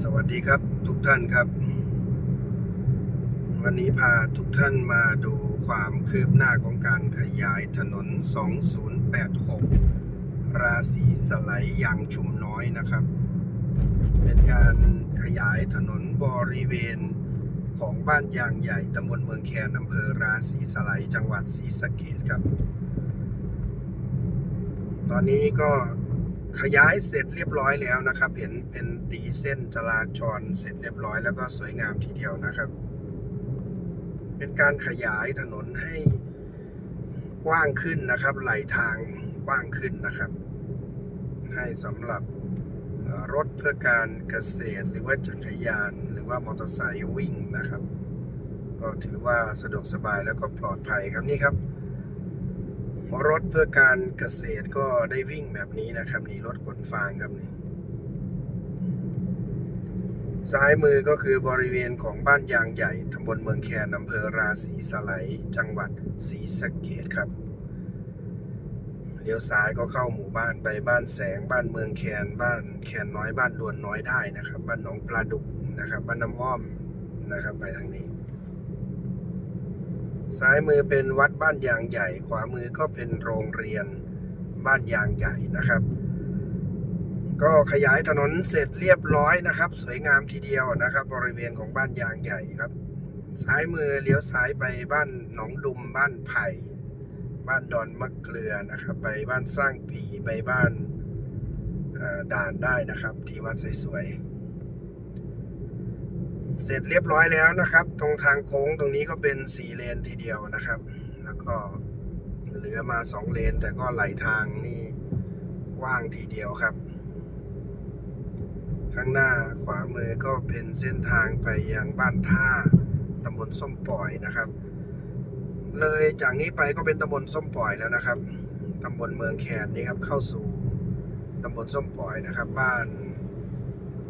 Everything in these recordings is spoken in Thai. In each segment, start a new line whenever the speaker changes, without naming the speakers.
สวัสดีครับทุกท่านครับ วันนี้พาทุกท่านมาดูความคืบหน้าของการขยายถนน 2086 ราศีสไลยยางชุมน้อยนะครับ เป็นการขยายถนนบริเวณของบ้านยางใหญ่ตำบลเมืองแคนอำเภอราศีสไลจังหวัดศรีสะเกษครับ ตอนนี้ก็ ขยายเสร็จเรียบร้อยแล้วนะครับ เห็นเป็นตีเส้นจราจรเสร็จเรียบร้อยแล้วก็สวยงามทีเดียวนะครับ เป็นการขยายถนนให้กว้างขึ้นนะครับไหลทางกว้างขึ้นนะครับ ให้สำหรับรถเพื่อการเกษตรหรือว่าจักรยานหรือว่ามอเตอร์ไซค์วิ่งนะครับ ก็ถือว่าสะดวกสบายแล้วก็ปลอดภัยครับนี่ครับ รถเพื่อการเกษตรก็ได้วิ่งแบบนี้นะครับ นี่รถขนฟางครับนี่ซ้ายมือก็คือบริเวณของบ้านยางใหญ่ตำบลเมืองแคนอำเภอราศีสไลยจังหวัดศรีสะเกษครับเลี้ยวซ้ายก็เข้าหมู่บ้านไปบ้านแสงบ้านเมืองแคนบ้านแคนน้อยบ้านดวนน้อยได้นะครับ บ้านหนองปลาดุกนะครับ บ้านน้ำอ้อมนะครับ ไปทางนี้ ซ้ายมือเป็นวัดบ้านยางใหญ่ ขวามือก็เป็นโรงเรียนบ้านยางใหญ่นะครับ ก็ขยายถนนเสร็จเรียบร้อยนะครับ สวยงามทีเดียวนะครับ บริเวณของบ้านยางใหญ่ครับ ซ้ายมือเลี้ยวซ้ายไปบ้านหนองดุมบ้านไผ่ บ้านดอนมะเกลือนะครับ ไปบ้านสร้างปีไปบ้านด่านได้นะครับ ที่วัดสวยๆ เสร็จเรียบร้อยแล้วนะครับ ตรงทางโค้งตรงนี้ก็เป็นสี่เลนทีเดียวนะครับ แล้วก็เหลือมาสองเลน แต่ก็ไหลทางนี่กว้างทีเดียวครับ ข้างหน้าขวามือก็เป็นเส้นทางไปยังบ้านท่าตำบลส้มปล่อยนะครับ เลยจากนี้ไปก็เป็นตำบลส้มปล่อยแล้วนะครับตำบลเมืองแคนนี่ครับเข้าสู่ตำบลส้มปล่อยนะครับ บ้าน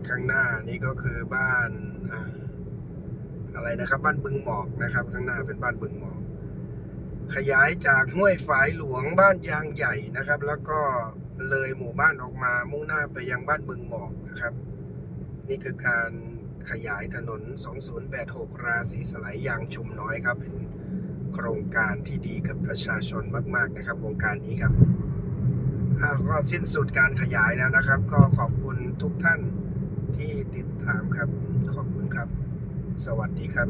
ข้างหน้านี่ก็คือบ้านอะไรนะครับ บ้านบึงหมอกนะครับ ข้างหน้าเป็นบ้านบึงหมอก ขยายจากห้วยฝายหลวงบ้านยางใหญ่นะครับ แล้วก็เลยหมู่บ้านออกมามุ่งหน้าไปยังบ้านบึงหมอกนะครับ นี่คือการขยายถนน 2086 ราศีสไลยยางชุมน้อยครับ เป็นโครงการที่ดีกับประชาชนมาก ๆ นะครับ โครงการนี้ครับก็สิ้นสุดการขยายแล้วนะครับ ก็ขอบคุณทุกท่าน ที่ติดตามครับ ขอบคุณครับ สวัสดีครับ